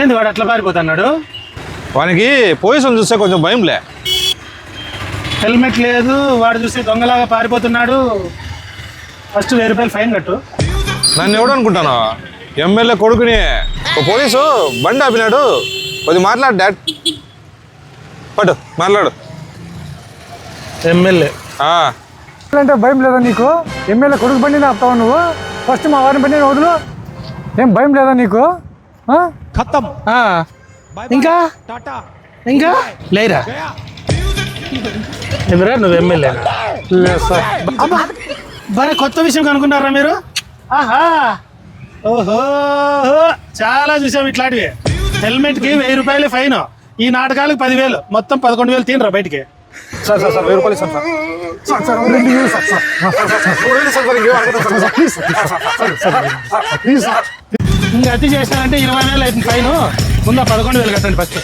ఏంది వాడు అట్లా పారిపోతున్నాడు? వానికి పోలీసులు చూస్తే కొంచెం భయంలే హెల్మెట్ లేదు వాడు చూసి దొంగలాగా పారిపోతున్నాడు. ఫస్ట్ వెయ్యి రూపాయలు ఫైన్ కట్టు. నన్ను ఎవడు అనుకుంటాను? ఎమ్మెల్యే కొడుకుని ఓ పోలీసు బండి ఆపినాడు. కొద్ది మాట్లాడు డాడ్. పట్టు మాట్లాడు. ఎమ్మెల్యే. ఆ, అంటే భయం లేదా నీకు? ఎమ్మెల్యే కొడుకు బండిని ఆపుతావు నువ్వు? ఫస్ట్ మా వారిని బండిని వదులు. ఏం భయం లేదా నీకు? ఆ? ఆ, ఇంకా ఇంకా లేరా ఎదురా నువ్వు ఎమ్మెల్యే సార్ మరి కొత్త విషయం కనుక్కున్నారా మీరు ఆహా ఓహో చాలా చూసాం ఇట్లాంటివి హెల్మెట్కి వెయ్యి రూపాయలు ఫైన్ ఈ నాటకాలకు పదివేలు మొత్తం పదకొండు వేలు తినరా బయటికి సార్ సార్ సార్ వెయ్యి రూపాయలు ఇస్తాను సార్ సార్ సార్ రెండు వేలు sir sir please sir please sir ఇంకా అతి చేసినారంటే ఇరవై వేలు అవుతుంది ఫైన్. ముందు పదకొండు వేలు కట్టండి ఫస్ట్.